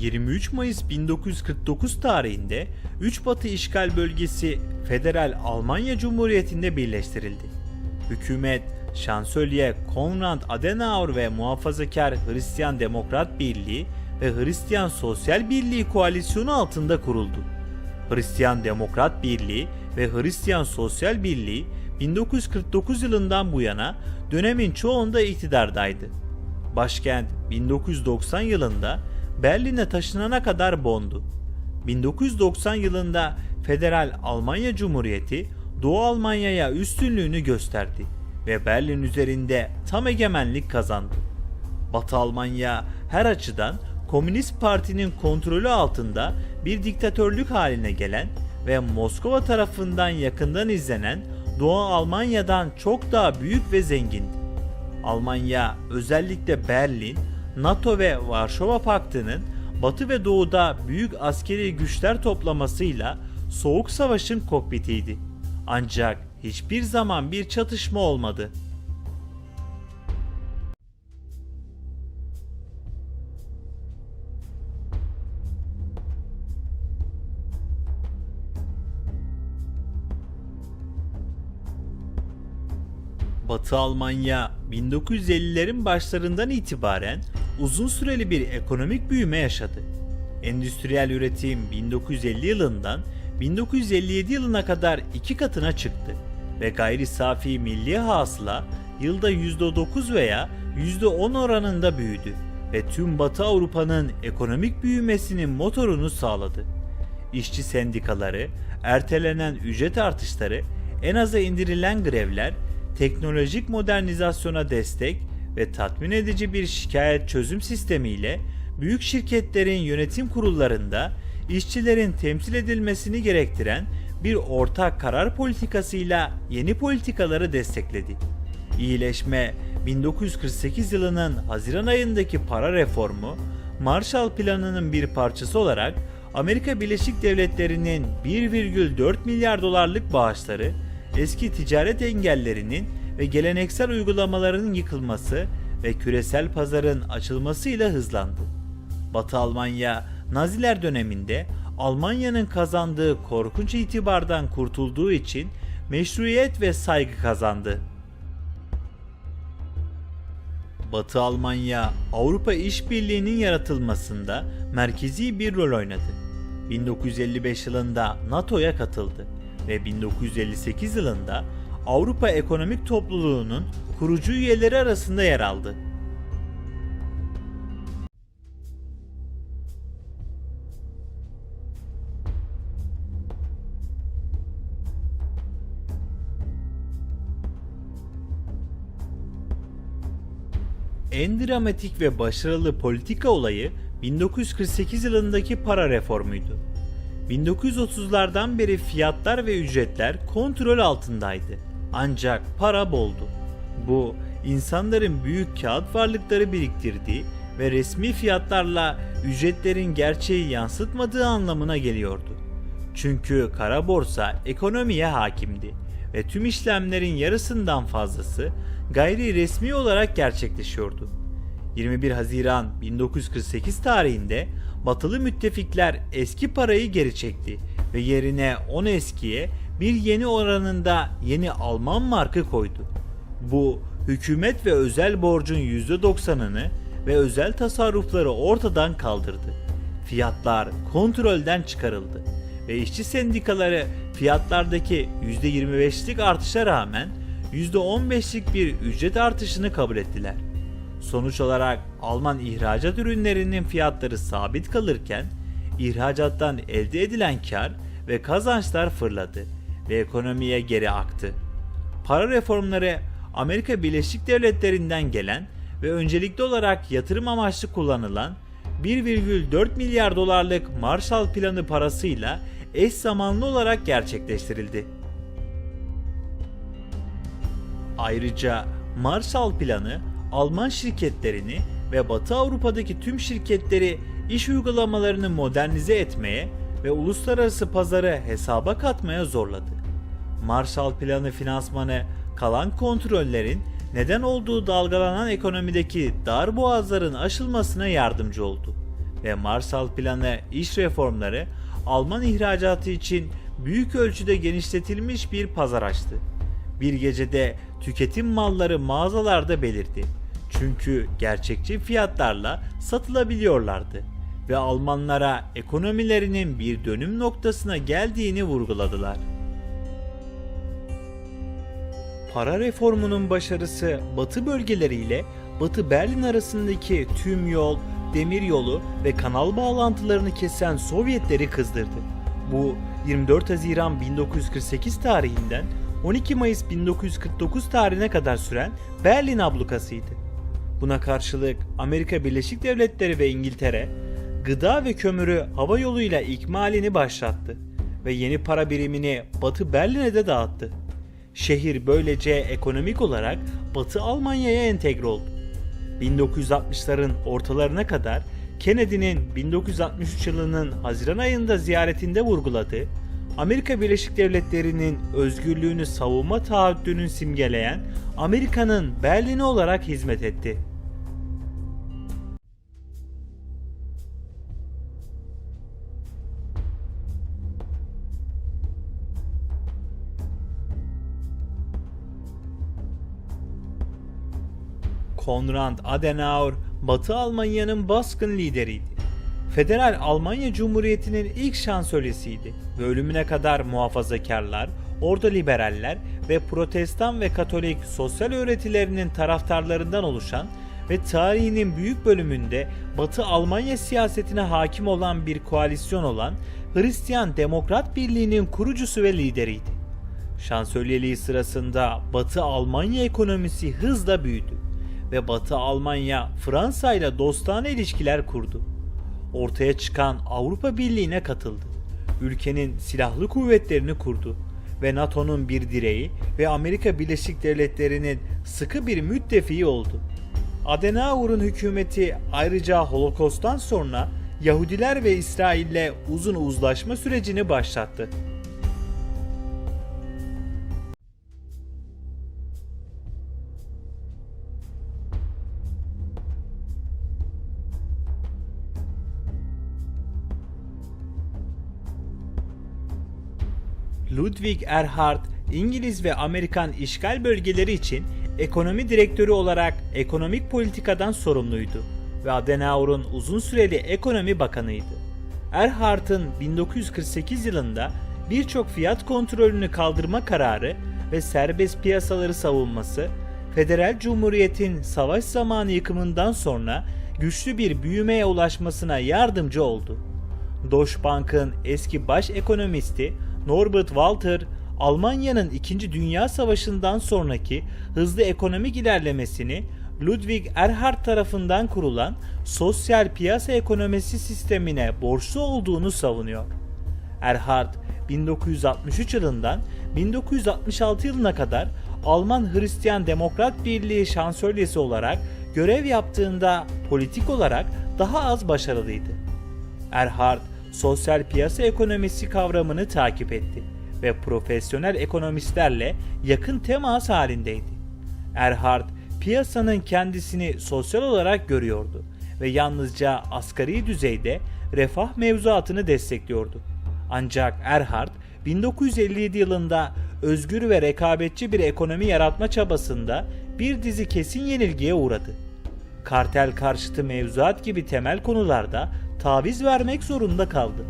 23 Mayıs 1949 tarihinde 3 Batı işgal bölgesi Federal Almanya Cumhuriyeti'nde birleştirildi. Hükümet, Şansölye Konrad Adenauer ve Muhafazakar Hristiyan Demokrat Birliği ve Hristiyan Sosyal Birliği koalisyonu altında kuruldu. Hristiyan Demokrat Birliği ve Hristiyan Sosyal Birliği 1949 yılından bu yana dönemin çoğunda iktidardaydı. Başkent 1990 yılında Berlin'e taşınana kadar Bonn'du. 1990 yılında Federal Almanya Cumhuriyeti Doğu Almanya'ya üstünlüğünü gösterdi ve Berlin üzerinde tam egemenlik kazandı. Batı Almanya her açıdan Komünist Parti'nin kontrolü altında bir diktatörlük haline gelen ve Moskova tarafından yakından izlenen Doğu Almanya'dan çok daha büyük ve zengindi. Almanya özellikle Berlin, NATO ve Varşova Paktı'nın Batı ve Doğu'da büyük askeri güçler toplamasıyla Soğuk Savaş'ın kokpitiydi. Ancak hiçbir zaman bir çatışma olmadı. Batı Almanya 1950'lerin başlarından itibaren uzun süreli bir ekonomik büyüme yaşadı. Endüstriyel üretim 1950 yılından 1957 yılına kadar iki katına çıktı ve gayri safi milli hasıla yılda %9 veya %10 oranında büyüdü ve tüm Batı Avrupa'nın ekonomik büyümesinin motorunu sağladı. İşçi sendikaları, ertelenen ücret artışları, en aza indirilen grevler, teknolojik modernizasyona destek ve tatmin edici bir şikayet çözüm sistemiyle büyük şirketlerin yönetim kurullarında işçilerin temsil edilmesini gerektiren bir ortak karar politikasıyla yeni politikaları destekledi. İyileşme 1948 yılının Haziran ayındaki para reformu, Marshall Planı'nın bir parçası olarak Amerika Birleşik Devletleri'nin 1,4 milyar dolarlık bağışları, eski ticaret engellerinin ve geleneksel uygulamaların yıkılması ve küresel pazarın açılmasıyla hızlandı. Batı Almanya, Naziler döneminde Almanya'nın kazandığı korkunç itibardan kurtulduğu için meşruiyet ve saygı kazandı. Batı Almanya, Avrupa İşbirliği'nin yaratılmasında merkezi bir rol oynadı. 1955 yılında NATO'ya katıldı ve 1958 yılında Avrupa Ekonomik Topluluğu'nun kurucu üyeleri arasında yer aldı. En dramatik ve başarılı politika olayı 1948 yılındaki para reformuydu. 1930'lardan beri fiyatlar ve ücretler kontrol altındaydı. Ancak para boldu. Bu insanların büyük kağıt varlıkları biriktirdiği ve resmi fiyatlarla ücretlerin gerçeği yansıtmadığı anlamına geliyordu. Çünkü kara borsa ekonomiye hakimdi ve tüm işlemlerin yarısından fazlası gayri resmi olarak gerçekleşiyordu. 21 Haziran 1948 tarihinde batılı müttefikler eski parayı geri çekti ve yerine 10 eskiye bir yeni oranında yeni Alman markı koydu. Bu hükümet ve özel borcun %90'ını ve özel tasarrufları ortadan kaldırdı. Fiyatlar kontrolden çıkarıldı ve işçi sendikaları fiyatlardaki %25'lik artışa rağmen %15'lik bir ücret artışını kabul ettiler. Sonuç olarak Alman ihracat ürünlerinin fiyatları sabit kalırken ihracattan elde edilen kar ve kazançlar fırladı ve ekonomiye geri aktı. Para reformları Amerika Birleşik Devletleri'nden gelen ve öncelikli olarak yatırım amaçlı kullanılan 1,4 milyar dolarlık Marshall Planı parasıyla eş zamanlı olarak gerçekleştirildi. Ayrıca Marshall Planı Alman şirketlerini ve Batı Avrupa'daki tüm şirketleri iş uygulamalarını modernize etmeye ve uluslararası pazarı hesaba katmaya zorladı. Marshall Planı finansmanı kalan kontrollerin neden olduğu dalgalanan ekonomideki dar boğazların aşılmasına yardımcı oldu ve Marshall Planı iş reformları Alman ihracatı için büyük ölçüde genişletilmiş bir pazar açtı. Bir gecede tüketim malları mağazalarda belirdi. Çünkü gerçekçi fiyatlarla satılabiliyorlardı ve Almanlara ekonomilerinin bir dönüm noktasına geldiğini vurguladılar. Para reformunun başarısı Batı bölgeleriyle Batı Berlin arasındaki tüm yol, demir yolu ve kanal bağlantılarını kesen Sovyetleri kızdırdı. Bu 24 Haziran 1948 tarihinden 12 Mayıs 1949 tarihine kadar süren Berlin ablukasıydı. Buna karşılık Amerika Birleşik Devletleri ve İngiltere gıda ve kömürü hava yoluyla ikmalini başlattı ve yeni para birimini Batı Berlin'e de dağıttı. Şehir böylece ekonomik olarak Batı Almanya'ya entegre oldu. 1960'ların ortalarına kadar Kennedy'nin 1963 yılının Haziran ayında ziyaretinde vurguladığı Amerika Birleşik Devletleri'nin özgürlüğünü savunma taahhüdünün simgeleyen Amerika'nın Berlin'i olarak hizmet etti. Konrad Adenauer, Batı Almanya'nın baskın lideriydi. Federal Almanya Cumhuriyeti'nin ilk şansölyesiydi ve ölümüne kadar muhafazakarlar, orta liberaller ve protestan ve katolik sosyal öğretilerinin taraftarlarından oluşan ve tarihinin büyük bölümünde Batı Almanya siyasetine hakim olan bir koalisyon olan Hristiyan Demokrat Birliği'nin kurucusu ve lideriydi. Şansölyeliği sırasında Batı Almanya ekonomisi hızla büyüdü ve Batı Almanya Fransa ile dostane ilişkiler kurdu. Ortaya çıkan Avrupa Birliği'ne katıldı. Ülkenin silahlı kuvvetlerini kurdu ve NATO'nun bir direği ve Amerika Birleşik Devletleri'nin sıkı bir müttefiği oldu. Adenauer'un hükümeti ayrıca Holokost'tan sonra Yahudiler ve İsrail'le uzun uzlaşma sürecini başlattı. Ludwig Erhard, İngiliz ve Amerikan işgal bölgeleri için ekonomi direktörü olarak ekonomik politikadan sorumluydu ve Adenauer'un uzun süreli ekonomi bakanıydı. Erhard'ın 1948 yılında birçok fiyat kontrolünü kaldırma kararı ve serbest piyasaları savunması, Federal Cumhuriyet'in savaş zamanı yıkımından sonra güçlü bir büyümeye ulaşmasına yardımcı oldu. Deutsche Bank'ın eski baş ekonomisti Norbert Walter, Almanya'nın 2. Dünya Savaşı'ndan sonraki hızlı ekonomik ilerlemesini Ludwig Erhard tarafından kurulan sosyal piyasa ekonomisi sistemine borçlu olduğunu savunuyor. Erhard 1963 yılından 1966 yılına kadar Alman Hristiyan Demokrat Birliği şansölyesi olarak görev yaptığında politik olarak daha az başarılıydı. Erhard sosyal piyasa ekonomisi kavramını takip etti ve profesyonel ekonomistlerle yakın temas halindeydi. Erhard piyasanın kendisini sosyal olarak görüyordu ve yalnızca asgari düzeyde refah mevzuatını destekliyordu. Ancak Erhard 1957 yılında özgür ve rekabetçi bir ekonomi yaratma çabasında bir dizi kesin yenilgiye uğradı. Kartel karşıtı mevzuat gibi temel konularda taviz vermek zorunda kaldı.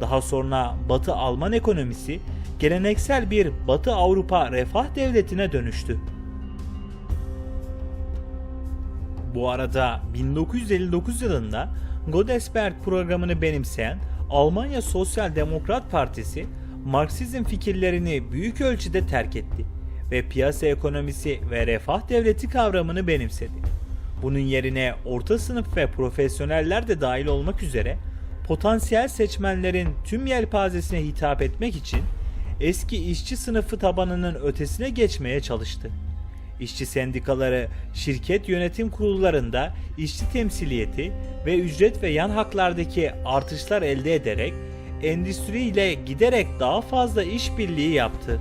Daha sonra Batı Alman ekonomisi geleneksel bir Batı Avrupa refah devletine dönüştü. Bu arada 1959 yılında Godesberg programını benimseyen Almanya Sosyal Demokrat Partisi Marksizm fikirlerini büyük ölçüde terk etti ve piyasa ekonomisi ve refah devleti kavramını benimsedi. Bunun yerine orta sınıf ve profesyoneller de dahil olmak üzere potansiyel seçmenlerin tüm yelpazesine hitap etmek için eski işçi sınıfı tabanının ötesine geçmeye çalıştı. İşçi sendikaları şirket yönetim kurullarında işçi temsiliyeti ve ücret ve yan haklardaki artışlar elde ederek endüstri ile giderek daha fazla işbirliği yaptı.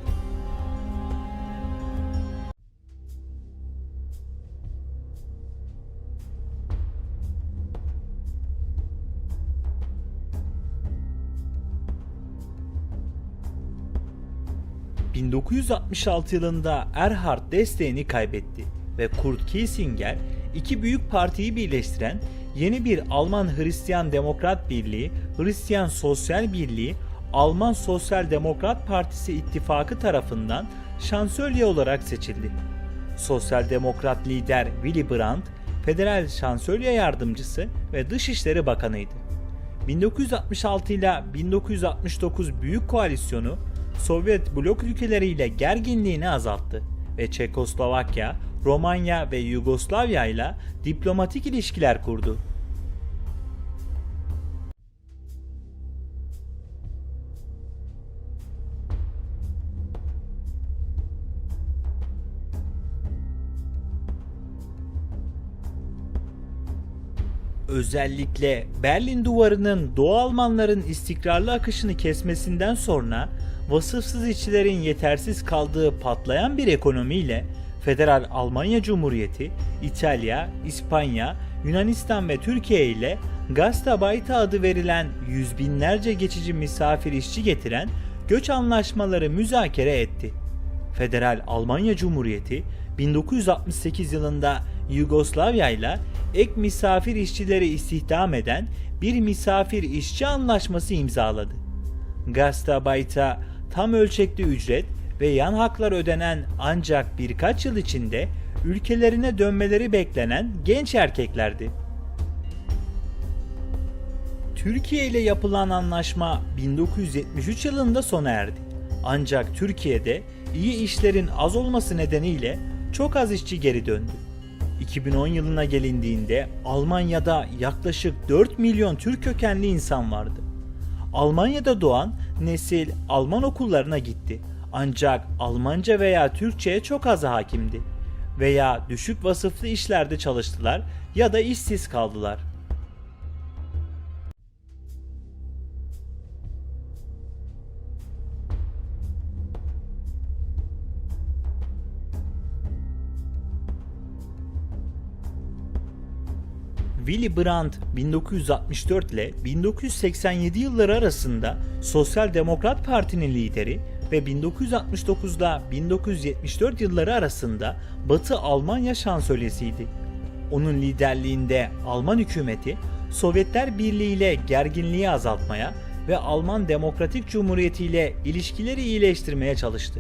1966 yılında Erhard desteğini kaybetti ve Kurt Kiesinger iki büyük partiyi birleştiren yeni bir Alman Hristiyan Demokrat Birliği, Hristiyan Sosyal Birliği, Alman Sosyal Demokrat Partisi ittifakı tarafından şansölye olarak seçildi. Sosyal Demokrat lider Willy Brandt, federal şansölye yardımcısı ve Dışişleri Bakanıydı. 1966 ile 1969 Büyük Koalisyonu Sovyet blok ülkeleriyle gerginliğini azalttı ve Çekoslovakya, Romanya ve Yugoslavya ile diplomatik ilişkiler kurdu. Özellikle Berlin Duvarı'nın Doğu Almanların istikrarlı akışını kesmesinden sonra vasıfsız işçilerin yetersiz kaldığı patlayan bir ekonomiyle Federal Almanya Cumhuriyeti, İtalya, İspanya, Yunanistan ve Türkiye ile Gastarbeiter adı verilen yüz binlerce geçici misafir işçi getiren göç anlaşmaları müzakere etti. Federal Almanya Cumhuriyeti 1968 yılında Yugoslavya ile ek misafir işçileri istihdam eden bir misafir işçi anlaşması imzaladı. Gastarbeiter tam ölçekli ücret ve yan haklar ödenen ancak birkaç yıl içinde ülkelerine dönmeleri beklenen genç erkeklerdi. Türkiye ile yapılan anlaşma 1973 yılında sona erdi. Ancak Türkiye'de iyi işlerin az olması nedeniyle çok az işçi geri döndü. 2010 yılına gelindiğinde Almanya'da yaklaşık 4 milyon Türk kökenli insan vardı. Almanya'da doğan nesil Alman okullarına gitti. Ancak Almanca veya Türkçe'ye çok az hakimdi. Veya düşük vasıflı işlerde çalıştılar ya da işsiz kaldılar. Willy Brandt 1964 ile 1987 yılları arasında Sosyal Demokrat Parti'nin lideri ve 1969 ile 1974 yılları arasında Batı Almanya şansölyesiydi. Onun liderliğinde Alman hükümeti Sovyetler Birliği ile gerginliği azaltmaya ve Alman Demokratik Cumhuriyeti ile ilişkileri iyileştirmeye çalıştı.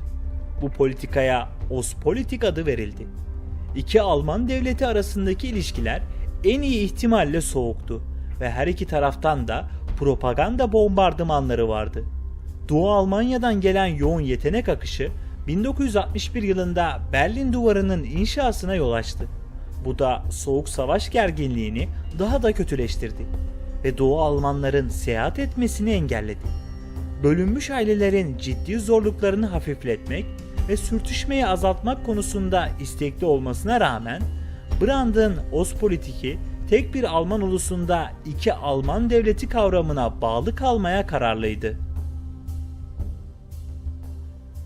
Bu politikaya Ostpolitik adı verildi. İki Alman devleti arasındaki ilişkiler en iyi ihtimalle soğuktu ve her iki taraftan da propaganda bombardımanları vardı. Doğu Almanya'dan gelen yoğun yetenek akışı 1961 yılında Berlin Duvarı'nın inşasına yol açtı. Bu da soğuk savaş gerginliğini daha da kötüleştirdi ve Doğu Almanların seyahat etmesini engelledi. Bölünmüş ailelerin ciddi zorluklarını hafifletmek ve sürtüşmeyi azaltmak konusunda istekli olmasına rağmen Brandt'ın Ostpolitik'i tek bir Alman ulusunda iki Alman devleti kavramına bağlı kalmaya kararlıydı.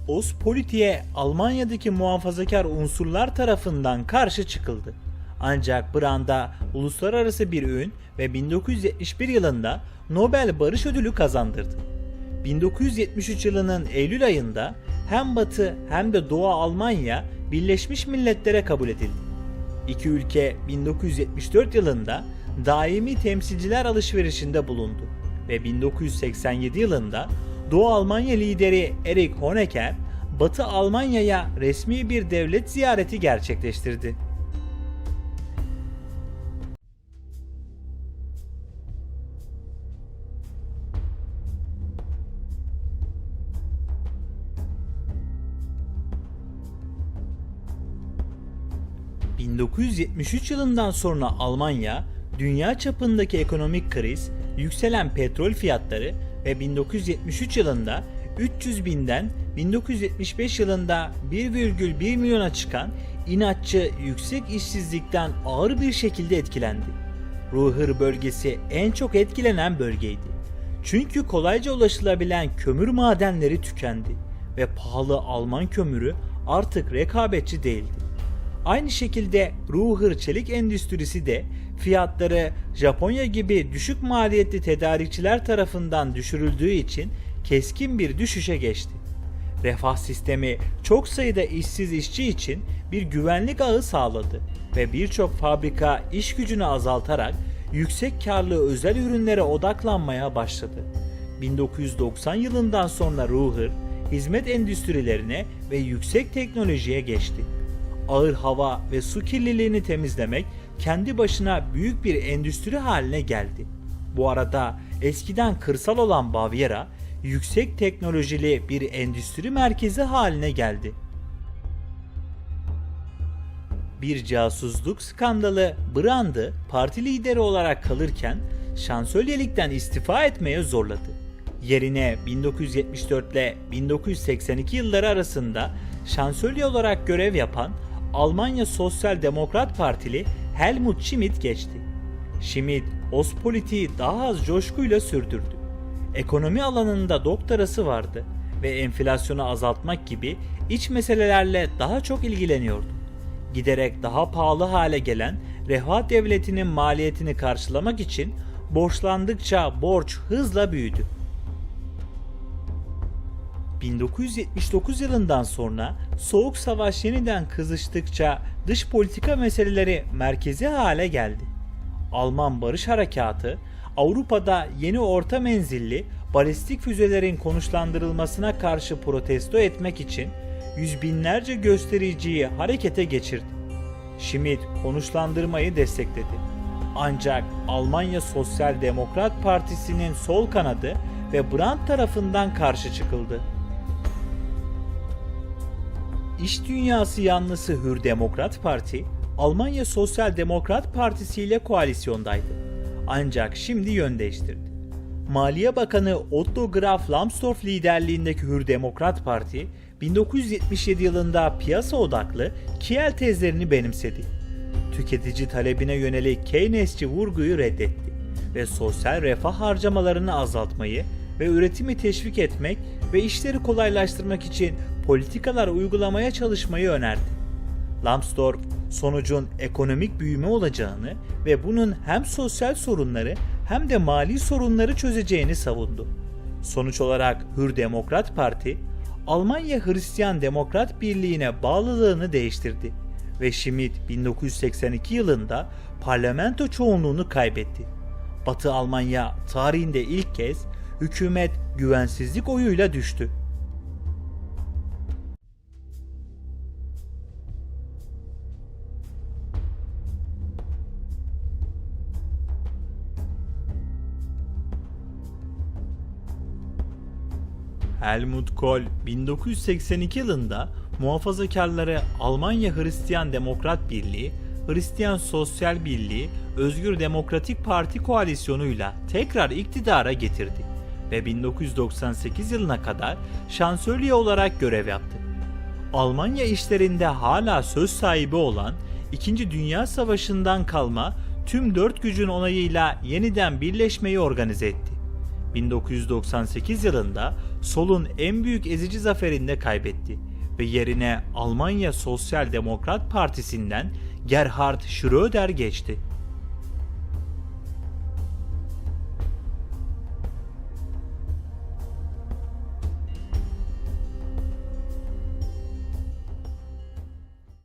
Ostpolitik'e Almanya'daki muhafazakar unsurlar tarafından karşı çıkıldı. Ancak Brandt'a uluslararası bir ün ve 1971 yılında Nobel Barış Ödülü kazandırdı. 1973 yılının Eylül ayında hem Batı hem de Doğu Almanya Birleşmiş Milletler'e kabul edildi. İki ülke 1974 yılında daimi temsilciler alışverişinde bulundu ve 1987 yılında Doğu Almanya lideri Erich Honecker Batı Almanya'ya resmi bir devlet ziyareti gerçekleştirdi. ...1973 yılından sonra Almanya, dünya çapındaki ekonomik kriz, yükselen petrol fiyatları ve 1973 yılında 300 binden 1975 yılında 1,1 milyona çıkan inatçı yüksek işsizlikten ağır bir şekilde etkilendi. Ruhr bölgesi en çok etkilenen bölgeydi. Çünkü kolayca ulaşılabilen kömür madenleri tükendi ve pahalı Alman kömürü artık rekabetçi değildi. Aynı şekilde Ruhr çelik endüstrisi de fiyatları Japonya gibi düşük maliyetli tedarikçiler tarafından düşürüldüğü için keskin bir düşüşe geçti. Refah sistemi çok sayıda işsiz işçi için bir güvenlik ağı sağladı ve birçok fabrika iş gücünü azaltarak yüksek karlı özel ürünlere odaklanmaya başladı. 1990 yılından sonra Ruhr, hizmet endüstrilerine ve yüksek teknolojiye geçti. Ağır hava ve su kirliliğini temizlemek kendi başına büyük bir endüstri haline geldi. Bu arada eskiden kırsal olan Bavyera, yüksek teknolojili bir endüstri merkezi haline geldi. Bir casusluk skandalı Brand'ı parti lideri olarak kalırken şansölyelikten istifa etmeye zorladı. Yerine 1974 ile 1982 yılları arasında şansölye olarak görev yapan Almanya Sosyal Demokrat Partili Helmut Schmidt geçti. Schmidt, Ostpolitik'i daha az coşkuyla sürdürdü. Ekonomi alanında doktorası vardı ve enflasyonu azaltmak gibi iç meselelerle daha çok ilgileniyordu. Giderek daha pahalı hale gelen refah devletinin maliyetini karşılamak için borçlandıkça borç hızla büyüdü. 1979 yılından sonra Soğuk Savaş yeniden kızıştıkça dış politika meseleleri merkezi hale geldi. Alman Barış Harekatı Avrupa'da yeni orta menzilli balistik füzelerin konuşlandırılmasına karşı protesto etmek için yüz binlerce göstericiyi harekete geçirdi. Schmidt konuşlandırmayı destekledi. Ancak Almanya Sosyal Demokrat Partisi'nin sol kanadı ve Brandt tarafından karşı çıkıldı. İş dünyası yanlısı Hür Demokrat Parti, Almanya Sosyal Demokrat Partisi ile koalisyondaydı. Ancak şimdi yön değiştirdi. Maliye Bakanı Otto Graf Lambsdorff liderliğindeki Hür Demokrat Parti, 1977 yılında piyasa odaklı Kiel tezlerini benimsedi. Tüketici talebine yönelik Keynesçi vurguyu reddetti ve sosyal refah harcamalarını azaltmayı ve üretimi teşvik etmek ve işleri kolaylaştırmak için politikalar uygulamaya çalışmayı önerdi. Lambsdorff sonucun ekonomik büyüme olacağını ve bunun hem sosyal sorunları hem de mali sorunları çözeceğini savundu. Sonuç olarak Hür Demokrat Parti, Almanya Hristiyan Demokrat Birliği'ne bağlılığını değiştirdi ve Schmidt 1982 yılında parlamento çoğunluğunu kaybetti. Batı Almanya tarihinde ilk kez hükümet güvensizlik oyuyla düştü. Helmut Kohl 1982 yılında muhafazakarları Almanya Hristiyan Demokrat Birliği, Hristiyan Sosyal Birliği, Özgür Demokratik Parti koalisyonuyla tekrar iktidara getirdi ve 1998 yılına kadar şansölye olarak görev yaptı. Almanya işlerinde hala söz sahibi olan 2. Dünya Savaşı'ndan kalma tüm dört gücün onayıyla yeniden birleşmeyi organize etti. 1998 yılında solun en büyük ezici zaferinde kaybetti ve yerine Almanya Sosyal Demokrat Partisi'nden Gerhard Schröder geçti.